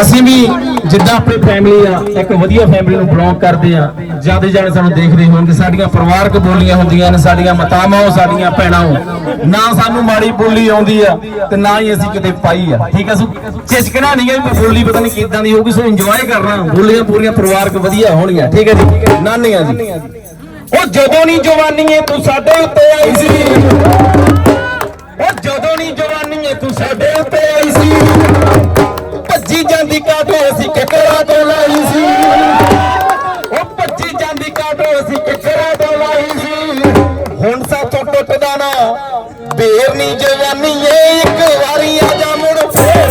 ਅਸੀਂ ਵੀ ਜਿੱਦਾਂ ਆਪਣੀ ਫੈਮਿਲੀ ਆ, ਇੱਕ ਵਧੀਆ ਫੈਮਿਲੀ ਨੂੰ ਬਿਲੋਂਗ ਕਰਦੇ ਆ, ਜ਼ਿਆਦਾ ਜਾਣੇ ਸਾਨੂੰ ਦੇਖਦੇ ਹੋਣਗੇ, ਸਾਡੀਆਂ ਪਰਿਵਾਰਕ ਬੋਲੀਆਂ ਹੁੰਦੀਆਂ ਨੇ, ਸਾਡੀਆਂ ਮਾਤਾਵਾਂ ਸਾਡੀਆਂ ਭੈਣਾਂ ਨਾ ਸਾਨੂੰ ਮਾੜੀ ਬੋਲੀ ਆਉਂਦੀ ਆ ਤੇ ਨਾ ਹੀ ਅਸੀਂ ਕਿਤੇ ਪਾਈ ਆ। ਠੀਕ ਆ ਸੋ? ਝਿਜਕਣਾ ਨਹੀਂ ਹੈ ਵੀ ਬੋਲੀ ਪਤਾ ਨਹੀਂ ਕਿਦਾਂ ਦੀ ਹੋਊਗੀ, ਸੋ ਇੰਜੋਏ ਕਰਨਾ। ਬੋਲੀਆਂ ਪੂਰੀਆਂ ਪਰਿਵਾਰਕ ਵਧੀਆ ਹੋਣਗੀਆਂ ਠੀਕ ਹੈ ਜੀ? ਨਾਨੀਆਂ ਜੀ। ਉਹ ਜਦੋਂ ਨਹੀਂ ਜਵਾਨੀਏ ਤੂੰ ਸਾਡੇ ਉੱਤੇ ਆਈ ਸੀ। ਉਹ ਜਦੋਂ ਨਹੀਂ ਜਵਾਨੀ ਤੂੰ ਸਾਡੇ ਉੱਤੇ ਆਈ ਸੀ, ਭੱਜੀ ਜਾਂਦੀ ਕਾਟੋ ਅਸੀਂ ਕਿਕਰਾ ਤੋਂ ਲਾਈ ਸੀ? ਉਹ ਭੱਜੀ ਜਾਂਦੀ ਕਾਟੋ ਅਸੀਂ ਕਿਕਰਾ ਤੋਂ ਲਾਈ ਸੀ? ਹੁਣ ਸਾਥੋਂ ਟੁੱਟਦਾ ਨਾ ਬੇਰ ਨਹੀਂ ਜਵਾਨੀ ਏ ਇੱਕ ਵਾਰੀ ਆ ਜਾ ਮੁੜ ਫੇਰ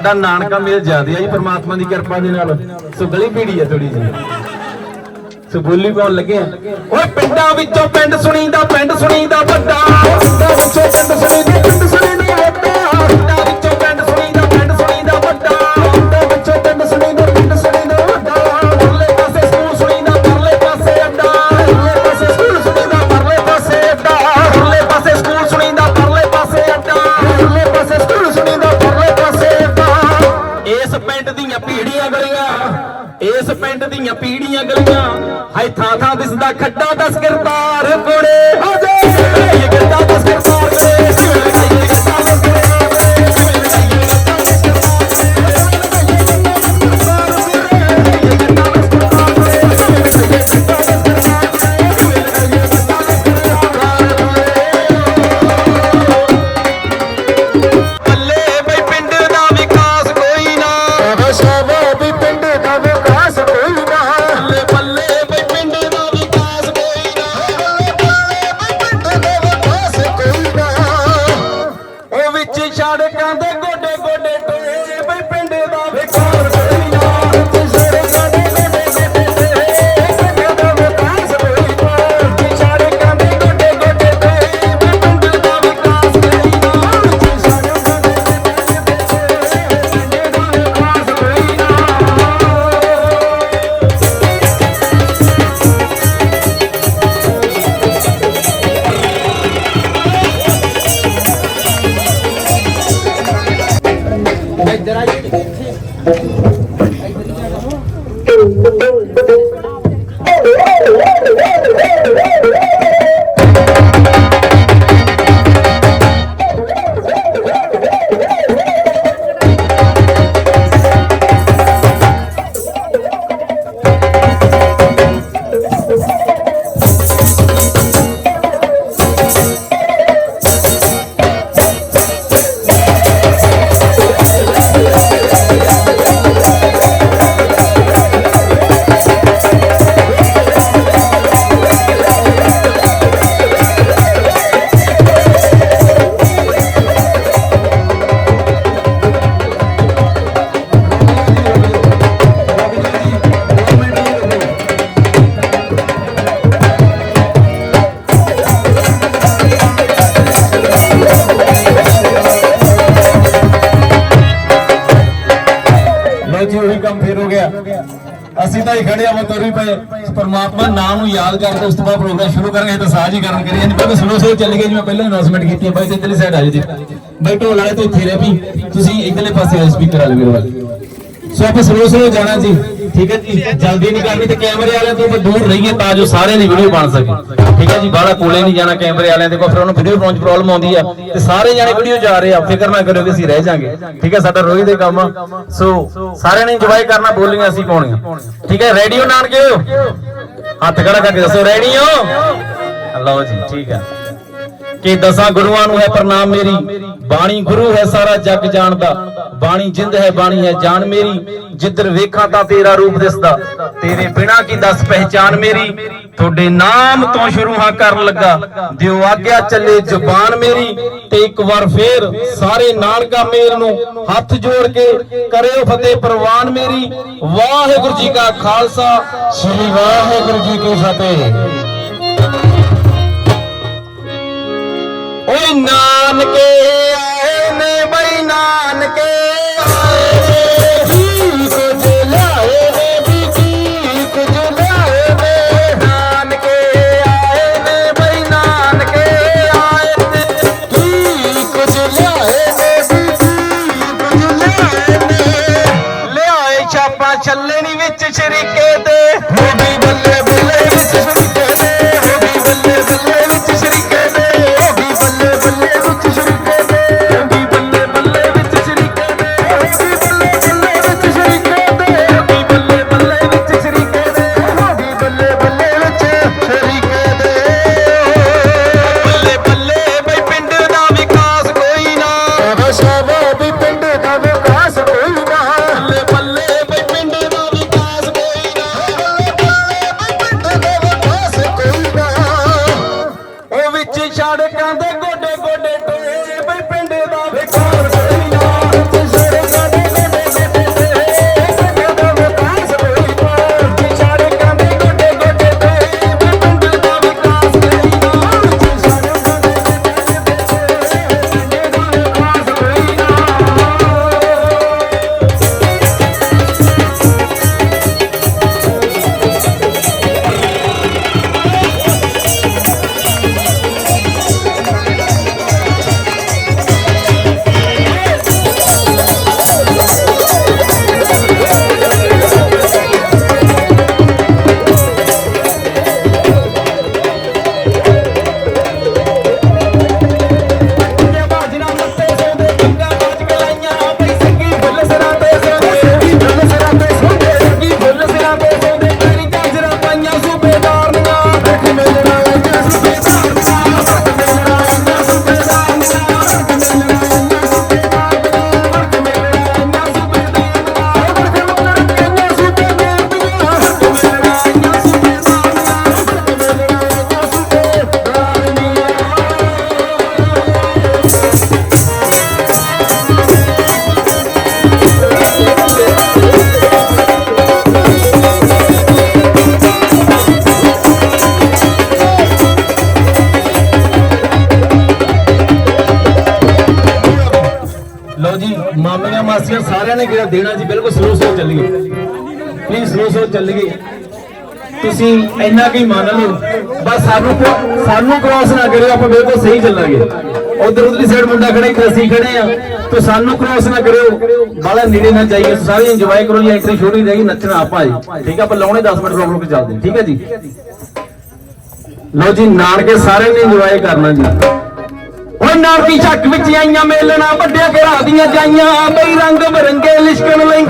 ਸਾਡਾ ਨਾਨਕਾ ਮੇਲ ਜ਼ਿਆਦਾ ਆ ਜੀ, ਪ੍ਰਮਾਤਮਾ ਦੀ ਕਿਰਪਾ ਦੇ ਨਾਲ। ਸੋ ਗਲੀ ਪੀੜੀ ਆ ਥੋੜੀ ਜਿਹੀ। ਸੋ ਬੋਲੀ ਪਾਉਣ ਲੱਗੇ ਆ। ਓਏ ਪਿੰਡਾਂ ਵਿੱਚੋਂ ਪਿੰਡ ਸੁਣੀਦਾ ਪਿੰਡ ਸੁਣੀਦਾ ਵੱਡਾ। ਪਿੰਡਾਂ ਵਿੱਚੋਂ ਪਿੰਡ ਸੁਣੀਦਾ ਪਿੰਡ ਸੁਣੀਦਾ। ਪਿੰਡ ਦੀਆਂ ਪੀੜੀਆਂ ਗਲੀਆਂ। ਹਾਏ ਥਾਂ ਥਾਂ ਦਿਸਦਾ ਖੱਡਾ ਦਸ ਕਰਤਾਰ ਕੋੜੇ ਹੋ ਜੇ ਇਹ ਦਸ ਕਰਤਾਰ ਪਰਮਾਤਮਾ ਨੂੰ ਯਾਦ ਕਰਕੇ ਉਸ ਤੋਂ ਬਾਅਦ ਪ੍ਰੋਗਰਾਮ ਸ਼ੁਰੂ ਕਰਾਂਗੇ ਤਾਂ ਸਾਜ ਹੀ ਕਰਨ ਕਰੀਏ ਨਹੀਂ ਪਹਿਲਾਂ ਸਲੋ ਚੱਲ ਗਏ ਜਿਵੇਂ ਪਹਿਲਾਂ ਅਨਾਉਂਸਮੈਂਟ ਕੀਤੀ ਹੈ, ਬਾਈ ਤੇ ਇੱਧਰਲੀ ਸਾਈਡ ਆ ਜੀ। ਬਈ ਢੋਲ ਵਾਲੇ ਤੋਂ ਇੱਥੇ ਰਹਿ ਵੀ, ਤੁਸੀਂ ਇੱਧਰਲੇ ਪਾਸੇ ਆ ਸਪੀਕਰ ਵਾਲੇ ਵੀਰੋ ਵਾਲੇ। ਸੋ ਆਪਾਂ ਸਲੋ ਸਲੋ ਜਾਣਾ ਜੀ, ਠੀਕ ਹੈ ਜੀ? ਜਲਦੀ ਨਹੀਂ ਕਰਨੀ ਤੇ ਕੈਮਰੇ ਵਾਲਿਆਂ ਤੋਂ ਦੂਰ ਰਹੀਏ ਤਾਂ ਜੋ ਸਾਰਿਆਂ ਦੀ ਵੀਡੀਓ ਬਣ ਸਕੇ। ਠੀਕ ਹੈ ਜੀ? ਬਾਹਲਾ ਕੋਲੇ ਨਹੀਂ ਜਾਣਾ ਕੈਮਰੇ ਵਾਲਿਆਂ ਦੇ ਕੋਲ, ਫਿਰ ਉਹਨੂੰ ਵੀਡੀਓ ਬਣਾਉਣ 'ਚ ਪ੍ਰੋਬਲਮ ਆਉਂਦੀ ਆ। ਤੇ ਸਾਰੇ ਜਾਣੇ ਵੀਡੀਓ ਜਾ ਰਹੇ ਆ, ਫਿਕਰ ਨਾ ਕਰੋ ਕਿ ਅਸੀਂ ਰਹਿ ਜਾਾਂਗੇ। ਠੀਕ ਹੈ? ਸਾਡਾ ਰੋਜ਼ ਦੇ ਕੰਮ ਆ। ਸੋ ਸਾਰਿਆਂ ਨੇ ਇੰਜੋਏ ਕਰਨਾ, ਬੋਲੀਆਂ ਅਸੀਂ ਪਾਉਣੀਆਂ। ਠੀਕ ਹੈ? ਰੈਡੀ ਹੋ ਹੱਥ ਖੜਾ ਕਰਕੇ ਦੱਸੋ ਰੈਡੀ ਹੋ? ਲਓ ਜੀ ਠੀਕ ਹੈ ਕਿ ਦਸਾਂ ਗੁਰੂਆਂ ਨੂੰ ਹੈ ਪ੍ਰਣਾਮ ਮੇਰੀ। ਬਾਣੀ ਗੁਰੂ ਹੈ ਸਾਰਾ ਜੱਗ ਜਾਣਦਾ। ਬਾਣੀ ਜਿੰਦ ਹੈ, ਬਾਣੀ ਹੈ ਜਾਨ ਮੇਰੀ। ਜਿੱਧਰ ਵੇਖਾਂ ਤਾਂ ਤੇਰਾ ਰੂਪ ਦਿਸਦਾ। ਤੇਰੇ ਬਿਨਾ ਕੀ ਦੱਸ ਪਹਿਚਾਨ ਮੇਰੀ? ਤੁਹਾਡੇ ਨਾਮ ਤੋਂ ਸ਼ੁਰੂ ਹਾਂ ਕਰਨ ਲੱਗਾ। ਦਿਓ ਆਗਿਆ ਚੱਲੇ ਜ਼ੁਬਾਨ ਮੇਰੀ। ਤੇ ਇੱਕ ਵਾਰ ਫੇਰ ਸਾਰੇ ਨਾਨਕਾ ਮੇਰ ਨੂੰ ਹੱਥ ਜੋੜ ਕੇ ਕਰਿਓ ਫਤਿਹ ਪ੍ਰਵਾਨ ਮੇਰੀ। ਵਾਹਿਗੁਰੂ ਜੀ ਕਾ ਖਾਲਸਾ। ਸ੍ਰੀ ਵਾਹਿਗੁਰੂ ਜੀ ਕੀ ਫਤਿਹ। ਨਾਨਕੇ ਆਏ ਨੇ ਬਈ ਨਾਨਕੇ ਆਏ ਜੀ ਕੁਝ ਲਿਆਏ ਨੇ ਵੀ ਜੀ ਕੁਝ ਲਿਆਏ ਨੇ। ਨਾਨਕੇ ਆਏ ਨੇ ਬਈ ਨਾਨਕੇ ਆਏ ਨੇ। ਜੀ ਕੁਝ ਲਿਆਏ ਨੇ ਵੀ ਜੀ ਕੁਝ ਲਿਆਏ ਨੇ। ਲਿਆਏ ਛਾਪਾਂ ਚੱਲੇ ਵਿੱਚ ਸ਼ਰੀਕੇ ਤੇ। ਮਾਸੀਆਂ ਸਾਰਿਆਂ ਨੇ ਕਿਹਾ, ਦੇਣਾ ਜੀ, ਬਿਲਕੁਲ ਸਲੋ ਸਲੋ ਚੱਲੀਏ। ਪਲੀਜ਼ ਸਲੋ ਸਲੋ ਚੱਲੀਏ। ਤੁਸੀਂ ਇੰਨਾ ਕੀ ਮੰਨ ਲਓ, ਬਸ ਸਾਨੂੰ ਸਾਨੂੰ ਕ੍ਰਾਸ ਨਾ ਕਰਿਓ, ਆਪਾਂ ਬਿਲਕੁਲ ਸਹੀ ਚੱਲਾਂਗੇ। ਉਧਰ ਉਧਰਲੀ ਸਾਈਡ ਮੁੰਡਾ ਖੜਾ ਅਸੀਂ ਖੜੇ ਆ, ਤੇ ਸਾਨੂੰ ਕ੍ਰਾਸ ਨਾ ਕਰਿਓ। ਬਾਲਾ ਨੇੜੇ ਨਾ ਜਾਈਏ ਸਾਰੇ ਇੰਜੋਏ ਕਰੋ ਜੀ ਐਂਟਰੀ ਛੋਟੀ ਰਹੀ, ਨੱਚਣਾ ਆਪਾਂ ਜੀ। ਠੀਕ ਆ, ਆਪਾਂ ਲਾਉਣੇ 10 ਮਿੰਟ ਰੋਕ ਰੋਕ ਚੱਲਦੇ। ਠੀਕ ਹੈ ਜੀ? ਲਓ ਜੀ, ਨਾਨਕੇ ਸਾਰੇ ਨੇ ਇੰਜੋਏ ਕਰਨਾ ਜੀ। ਓਏ ਨਾਰਕੀ ਚੱਕ ਵਿੱਚ ਆਈਆਂ, ਮੇਲਣਾ ਵੱਡਿਆ ਘਰਾ ਦੀਆਂ ਜਾਈਆਂ, ਬਈ ਰੰਗ ਬਰੰਗੇ ਲਿਸ਼ਕਣ ਲਈ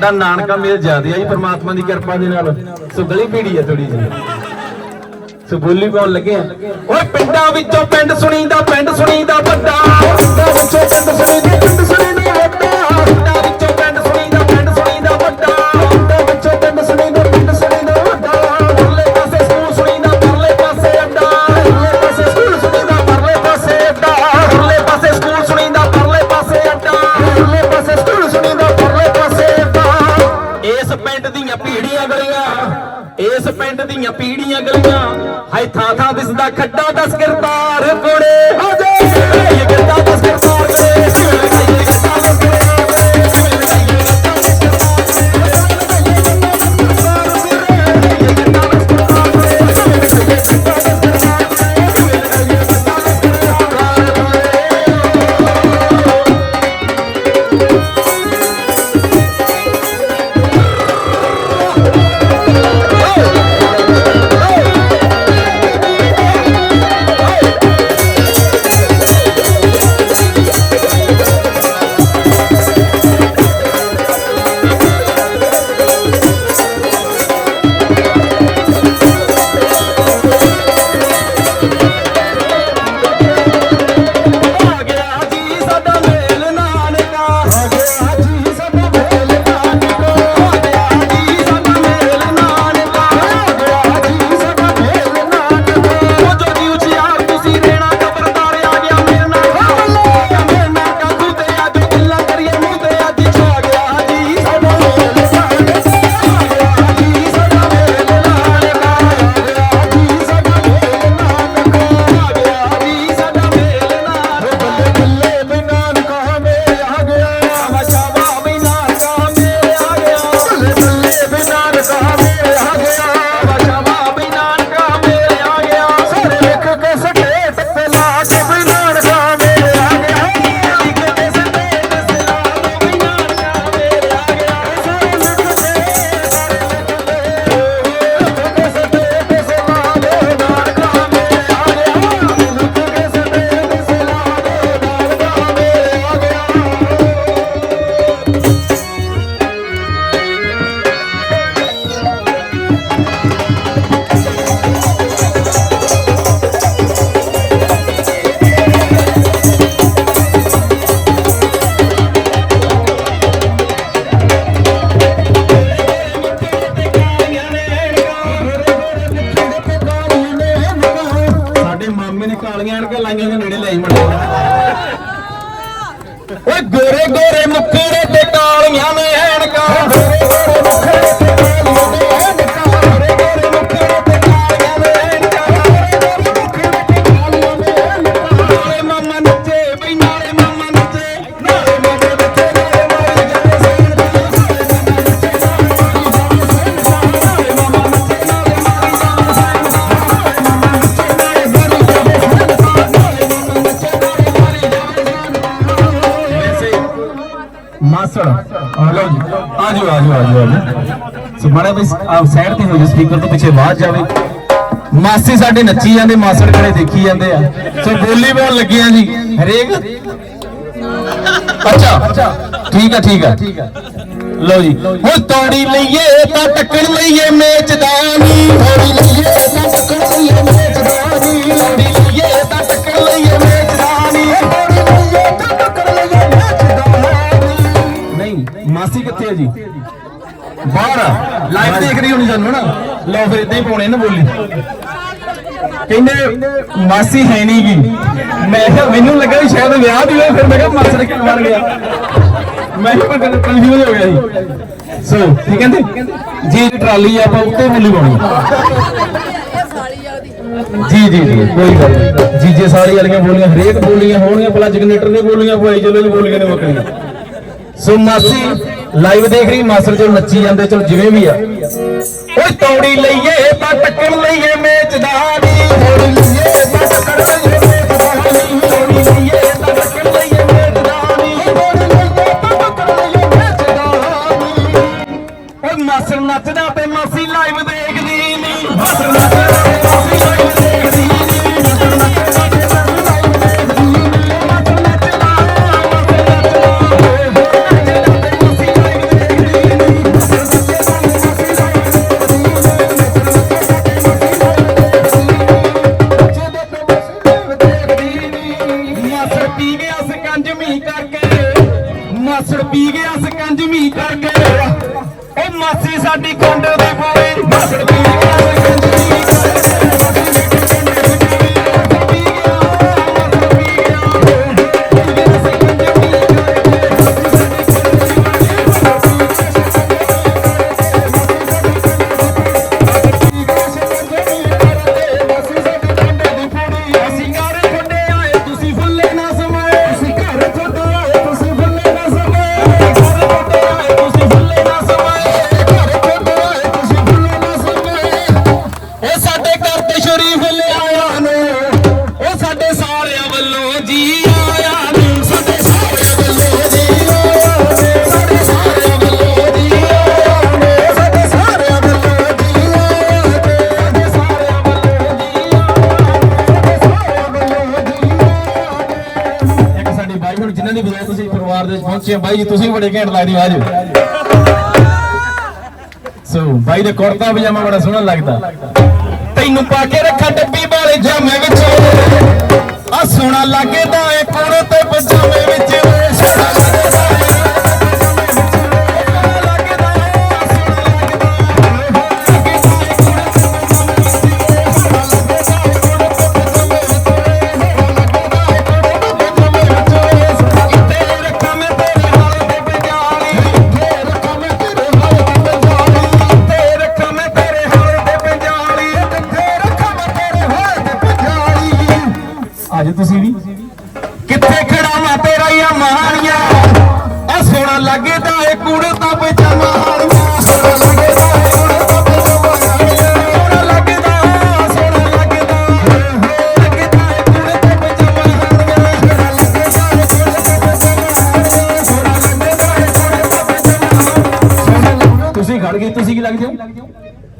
ਸਾਡਾ ਨਾਨਕਾ ਮੇਲ ਜਿਆਦੇ ਆ ਜੀ, ਪ੍ਰਮਾਤਮਾ ਦੀ ਕਿਰਪਾ ਦੇ ਨਾਲ। ਸੋ ਗਲੀ ਭੀੜੀ ਆ ਥੋੜੀ ਜਿਹੀ। ਸੋ ਬੋਲੀ ਪਾਉਣ ਲੱਗੇ ਆ। ਓਏ ਪਿੰਡਾਂ ਵਿੱਚੋਂ ਪਿੰਡ ਸੁਣੀਦਾ ਪਿੰਡ ਸੁਣੀਦਾ ਵੱਡਾ। ਪਿੰਡਾਂ ਵਿੱਚੋਂ ਪਿੰਡ ਸੁਣੀਦਾ ਪਿੰਡ ਸੁਣੀਦਾ ਵੱਡਾ। ਪੀੜੀਆਂ ਗਲੀਆਂ। ਹਾਏ ਥਾਂ ਥਾਂ ਦਿਸਦਾ ਖੱਡਾ ਦਸਕਰਤਾ ਆਜੋ ਆਜੋ ਆਜੋ। ਸੋ ਮਾੜਾ ਬਈ ਆਪ ਸਾਈਡ ਤੇ ਹੋ ਜਾ ਸਪੀਕਰ ਤੋਂ ਪਿੱਛੇ ਬਾਹਰ ਜਾਵੇ। ਮਾਸੀ ਸਾਡੇ ਨੱਚੀ ਜਾਂਦੇ, ਮਾਸੜ ਕੜੇ ਦੇਖੀ ਜਾਂਦੇ ਆ। ਸੋ ਬੋਲੀ ਬੋਲ ਲੱਗੀਆਂ ਜੀ। ਹਰੇਕ? ਅੱਛਾ, ਠੀਕ ਆ ਠੀਕ ਆ। ਲਓ ਜੀ। ਹੁਣ ਤਾੜੀ ਲਈਏ, ਤਾਂ ਟੱਕਣ ਲਈਏ ਮੇਚਦਾਨੀ ਤੋੜੀ ਲਈਏ, ਤਾਂ ਟੱਕਣ ਲਈਏ ਮੇਚਦਾਨੀ ਹੈ ਜੀ। ਬਾਹਰ ਲਾਈਵ ਦੇਖ ਰਹੀ ਹੋਣੀ ਸਾਨੂੰ ਨਾ ਲਓ ਫਿਰ ਇਦਾਂ ਹੀ ਪਾਉਣੇ ਨਾ ਬੋਲੀ। ਕਹਿੰਦੇ, ਮਾਸੀ ਹੈ ਨਹੀਂ ਗੀ। ਮੈਂ ਕਿਹਾ, ਮੈਨੂੰ ਲੱਗਾ ਵੀ ਸ਼ਾਇਦ ਵਿਆਹ ਦੀ ਹੋਇਆ, ਫਿਰ ਮੈਂ ਕਿਹਾ ਮਾਸੜ ਕਿਉਂ ਮਰ ਗਿਆ? ਮੈਂ ਕਿਹਾ, ਮੈਂ ਕਨਫਿਊਜ਼ ਹੋ ਗਿਆ ਜੀ। ਸੋ ਠੀਕ ਕਹਿੰਦੇ? ਜੀ ਟਰਾਲੀ ਆਪਾਂ ਉੱਤੇ ਮੁੱਲੀ ਪਾਉਣੀ। ਜੀ ਜੀ ਜੀ, ਕੋਈ ਗੱਲ ਨਹੀਂ। ਜੀ ਜੇ ਸਾਰੀ ਵਾਲੀਆਂ ਬੋਲੀਆਂ, ਹਰੇਕ ਬੋਲੀਆਂ ਹੋਣਗੀਆਂ, ਭਲਾ ਜਨਰੇਟਰ ਨੇ ਬੋਲੀਆਂ ਪਾਈ ਚਲੋ ਬੋਲੀਆਂ ਨੇ ਵਕਰੀਆਂ ਸੋ ਮਾਸੀ ਲਾਈਵ ਦੇਖ ਰਹੀ ਮਾਸਰ ਜੋ ਨੱਚੀ ਜਾਂਦੇ, ਚਲ ਜਿਵੇਂ ਵੀ ਆ। ਓਏ ਤੌੜੀ ਲਈਏ, ਤਾਂ ਟੱਕਰ ਲਈਏ ਮੇਚਦਾਨੀ ਤੌੜੀ ਲਈਏ, ਤਾਂ ਟੱਕਰ ਲਈਏ ਮੇਚਦਾਨੀ ਤੌੜੀ ਲਈਏ, ਤਾਂ ਟੱਕਰ ਲਈਏ ਮੇਚਦਾਨੀ ਤੌੜੀ ਲਈਏ, ਤਾਂ ਟੱਕਰ ਲਈਏ ਮੇਚਦਾਨੀ ਓਏ ਮਾਸਟਰ ਨੱਚਦਾ ਤੇ ਮਾਸੀ ਲਾਈਵ ਦੇਖਦੀ ਨਹੀਂ ਮਾਸਟਰ ਨੱਚਦਾ ਤੇ ਮਾਸੀ ਲਾਈਵ ਦੇਖਦੀ ਬਾਈ ਜੀ, ਤੁਸੀਂ ਬੜੇ ਘੈਂਟ ਲੱਗਦੇ ਹੋ ਆਜੋ ਸੋ ਬਾਈ ਦਾ ਕੁੜਤਾ ਪਜਾਮਾ ਬੜਾ ਸੋਹਣਾ ਲੱਗਦਾ। ਤੈਨੂੰ ਪਾ ਕੇ ਰੱਖਾਂ ਡੱਬੀ ਵਾਲੇ ਜਾਮੇ ਵਿੱਚ। ਆ ਸੋਹਣਾ ਲੱਗਦਾ ਏ ਕੋੜੇ ਤੇ ਪਜਾਮੇ ਵਿੱਚ।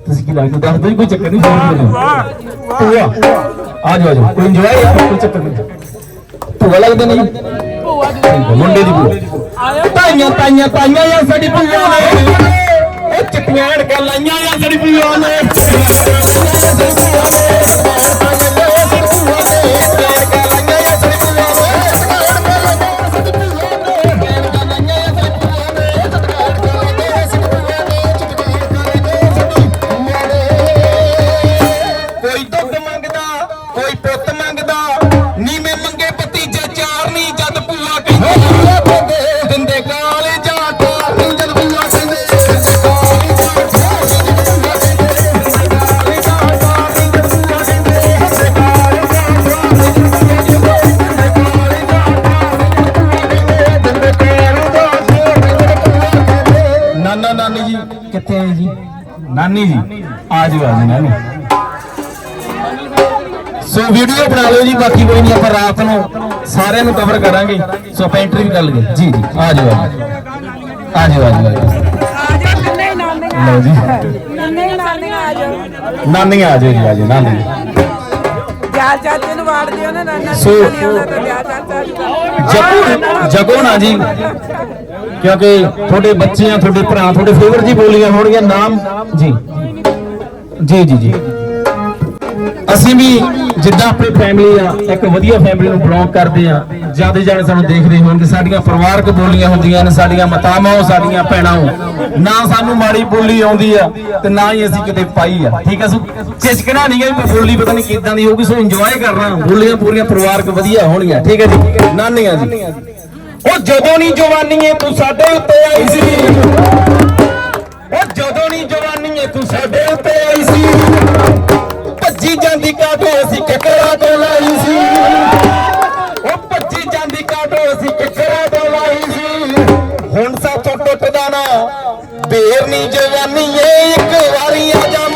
ਤੁਸੀਂ ਕੀ ਲੱਗਦੇ ਹੋ? ਦੱਸ ਦਿਓ ਜੀ, ਕੋਈ ਚੱਕਰ ਨਹੀਂ ਫੋਨ ਭੂਆ ਆ ਜਾਓ ਆ ਜਾਓ। ਕੋਈ ਇੰਜੋਏ ਆ ਕੋਈ ਚੱਕਰ ਨਹੀਂ। ਭੂਆ ਲੱਗਦੇ ਨਹੀਂ? ਭੂਆ ਮੁੰਡੇ ਦੀ ਭੂਆ। ਤਾਈਆਂ ਤਾਈਆਂ ਤਾਈਆਂ ਆ ਸਾਡੀ ਭੂਆ ਨੇ? ਉਹ ਚਿੱਟੀਆਂ ਅੜਕਾਂ ਲਾਈਆਂ ਆ ਸਾਡੀ ਭੂਆ ਨੇ? ਕੋਈ ਨਾਨੀ ਜੀ ਆ ਜਾਓ ਆ ਜਾਓ ਨਾਨੀ। ਸੋ ਵੀਡੀਓ ਬਣਾ ਲਓ ਜੀ ਬਾਕੀ ਕੋਈ ਨਹੀਂ ਆਪਾਂ ਰਾਤ ਨੂੰ ਸਾਰਿਆਂ ਨੂੰ ਕਵਰ ਕਰਾਂਗੇ। ਸੋ ਆਪਾਂ ਐਂਟਰੀ ਵੀ ਕਰ ਲਈਏ। ਜੀ ਜੀ ਆ ਜਾਓ ਆ ਜਾਓ। ਆ ਜਾਓ ਆ ਜਾਓ ਨੰਨੇ ਨਾਨੇ ਲਓ ਜੀ। ਨੰਨੇ ਨਾਨੇ ਆਜਾ ਨਾਨੀਆਂ ਆ ਜਾਓ ਜੀ ਆ ਜਾਓ ਨਾਨੀ ਜਾ। ਚਾਚੇ ਨਾ ਸੋ- ਜਗੋ ਜਗੋ ਨਾ ਜੀ। ਕਿਉਂਕਿ ਤੁਹਾਡੇ ਬੱਚੇ ਆ ਤੁਹਾਡੇ ਭਰਾ ਤੁਹਾਡੇ ਫੇਵਰ ਜੀ ਬੋਲੀਆਂ ਹੋਣਗੀਆਂ ਨਾਮ ਜੀ। ਜੀ ਜੀ ਜੀ। ਅਸੀਂ ਵੀ ਜਿੱਦਾਂ ਆਪਣੀ ਫੈਮਿਲੀ ਆ, ਇੱਕ ਵਧੀਆ ਫੈਮਿਲੀ ਨੂੰ ਬਿਲੋਂਗ ਕਰਦੇ ਆ, ਜ਼ਿਆਦਾ ਜਾਣੇ ਸਾਨੂੰ ਦੇਖਦੇ ਹੋਣਗੇ, ਸਾਡੀਆਂ ਪਰਿਵਾਰਕ ਬੋਲੀਆਂ ਹੁੰਦੀਆਂ ਨੇ, ਸਾਡੀਆਂ ਮਾਤਾਵਾਂ, ਸਾਡੀਆਂ ਭੈਣਾਂ। ਨਾ ਸਾਨੂੰ ਮਾੜੀ ਬੋਲੀ ਆਉਂਦੀ ਆ, ਤੇ ਨਾ ਹੀ ਅਸੀਂ ਕਿਤੇ ਪਾਈ ਆ। ਠੀਕ ਆ ਸੋ? ਝਿਜਕਣਾ ਨਹੀਂ ਹੈ ਬੋਲੀ ਪਤਾ ਨਹੀਂ ਕਿਦਾਂ ਦੀ ਹੋਊਗੀ, ਸੋ ਇੰਜੋਏ ਕਰਨਾ। ਬੋਲੀਆਂ ਪੂਰੀਆਂ ਪਰਿਵਾਰਕ ਵਧੀਆ ਹੋਣਗੀਆਂ, ਠੀਕ ਹੈ ਜੀ? ਨਾਨੀਆਂ ਜੀ। ਉਹ ਜਦੋਂ ਨਹੀਂ ਜਵਾਨੀਏ ਤੂੰ ਸਾਡੇ ਉੱਤੇ ਆਈ ਸੀ। ਉਹ ਜਦੋਂ ਨਹੀਂ ਜਵਾਨੀਏ ਤੂੰ ਸਾਡੇ ਉੱਤੇ ਆਈ ਸੀ। ਭੱਜੀ ਜਾਂਦੀ ਕਾਟੋ ਅਸੀਂ ਕਿਕਰਾਂ ਤੋਂ ਲਾਈ ਸੀ। ਉਹ ਭੱਜੀ ਜਾਂਦੀ ਕਾਟੋ ਅਸੀਂ ਕਿਕਰਾਂ ਤੋਂ ਲਾਈ ਸੀ। ਹੁਣ ਸਾਥੋਂ ਟੁੱਟਦਾ ਨਾ, ਬੇਰ ਨਹੀਂ ਜਵਾਨੀ ਏ, ਇੱਕ ਵਾਰੀ ਆ ਜਾ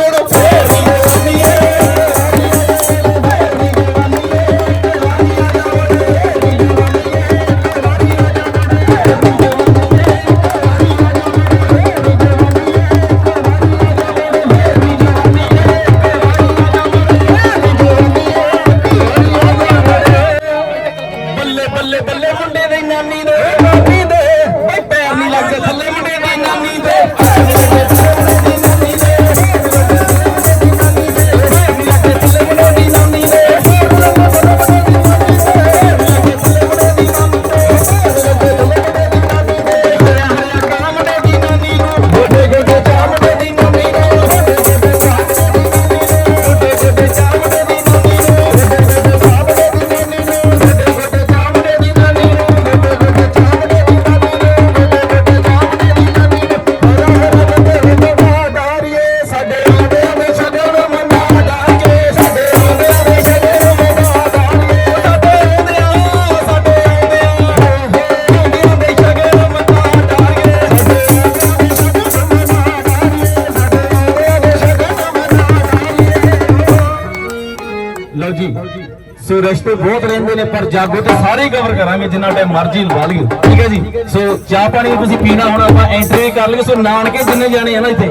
ਰਿਸ਼ਤੇ ਬਹੁਤ ਰਹਿੰਦੇ ਨੇ, ਪਰ ਜਾਗੋ ਤੇ ਸਾਰੇ ਕਵਰ ਕਰਾਂਗੇ, ਜਿੰਨਾ ਟਾਈਮ ਮਰਜ਼ੀ ਲਵਾ ਲਈਏ। ਠੀਕ ਹੈ ਜੀ? ਸੋ ਚਾਹ ਪਾਣੀ ਤੁਸੀਂ ਪੀਣਾ ਹੁਣ, ਆਪਾਂ ਐਂਟਰੀ ਕਰ ਲਈਏ। ਸੋ ਨਾਨਕੇ ਜਿੰਨੇ ਜਾਣੇ ਆ ਨਾ ਇੱਥੇ,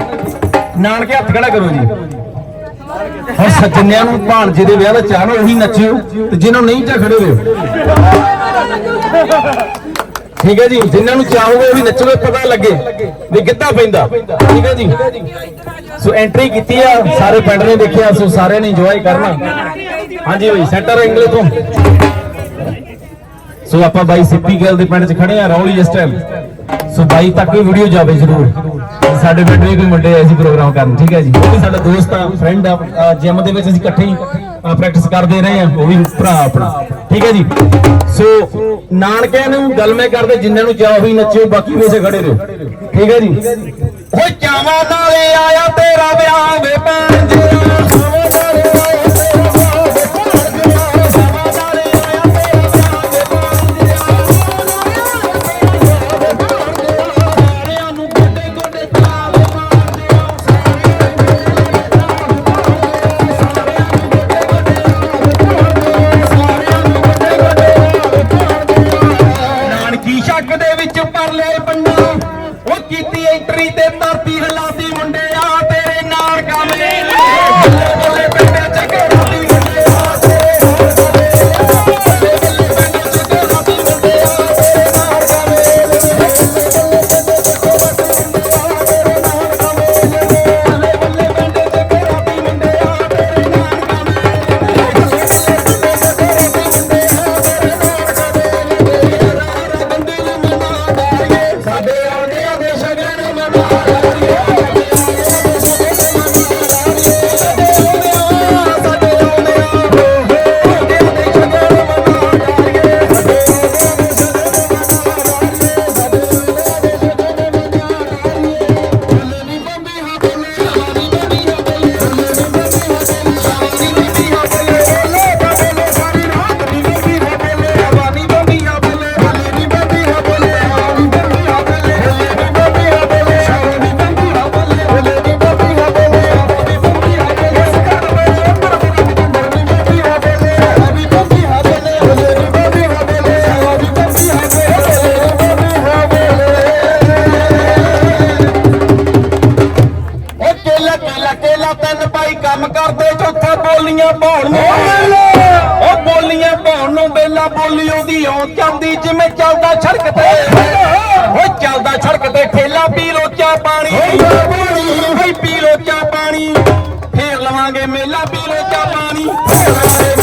ਨਾਨਕੇ ਹੱਥ ਖੜਾ ਕਰੋ ਜੀ। ਹੁਣ ਸੱਜਣਿਆਂ ਨੂੰ ਭਾਣਜੇ ਦੇ ਵਿਆਹ ਦਾ ਚਾਹ ਨਾ ਉਹੀ ਨੱਚਿਓ, ਤੇ ਜਿਹਨਾਂ ਨੂੰ ਨਹੀਂ ਚਾਹ ਖੜੇ ਹੋਇਓ ਠੀਕ ਹੈ ਜੀ? ਜਿਨ੍ਹਾਂ ਨੂੰ ਚਾਹੋਗੇ ਉਹ ਵੀ ਨੱਚੋਗੇ ਪਤਾ ਲੱਗੇ ਵੀ ਕਿੱਦਾਂ ਪੈਂਦਾ। ਠੀਕ ਹੈ ਜੀ? ਸੋ ਐਂਟਰੀ ਕੀਤੀ ਆ, ਸਾਰੇ ਪਿੰਡ ਨੇ ਦੇਖਿਆ, ਸੋ ਸਾਰਿਆਂ ਨੇ ਇੰਜੋਏ ਕਰਨਾ। ਹਾਂਜੀ ਬਈ ਸੈਂਟਰ ਇੰਗਲੇ ਤੋਂ। ਸੋ ਆਪਾਂ ਬਾਈ ਸਿੱਪੀ ਗਿੱਲ ਦੇ ਪਿੰਡ 'ਚ ਖੜੇ ਆ, ਰੌਲੀ ਇਸ ਟਾਈਮ ਸੋ ਬਾਈ ਤੱਕ ਵੀ ਵੀਡੀਓ ਜਾਵੇ ਜ਼ਰੂਰ। ਸਾਡੇ ਪਿੰਡ ਵੀ ਕੋਈ ਮੁੰਡੇ ਆਏ ਪ੍ਰੋਗਰਾਮ ਕਰਨ, ਠੀਕ ਹੈ ਜੀ? ਉਹ ਵੀ ਸਾਡਾ ਦੋਸਤ ਆ ਫਰੈਂਡ ਆ ਜਿਮ ਦੇ ਵਿੱਚ ਅਸੀਂ ਇਕੱਠੇ ਹੀ ਪ੍ਰੈਕਟਿਸ ਕਰਦੇ ਰਹੇ ਆ, ਉਹ ਵੀ ਭਰਾ ਆਪਣਾ, ਠੀਕ ਹੈ ਜੀ? ਸੋ ਨਾਨਕਿਆਂ ਨੂੰ ਗੱਲ ਮੈਂ ਕਰਦੇ ਜਿੰਨਾਂ ਨੂੰ ਚਾਹ ਵੀ ਨੱਚਿਓ, ਬਾਕੀ ਵੇਸੇ ਖੜੇ ਰਹੋ, ਠੀਕ ਹੈ ਜੀ? ਓਏ ਚਾਵਾਂ ਨਾਲੇ ਆਇਆ ਤੇਰਾ ਵਿਆਹ ਵੇ ਭੈਣ ਜੀ ਚਾਵਾਂ ਨਾਲੇ ਆਇਆ। ਪਾਣੀ। ਫੇਰ ਲਵਾਂਗੇ ਮੇਲਾ ਪੀ ਲੋ ਚਾ ਪਾਣੀ।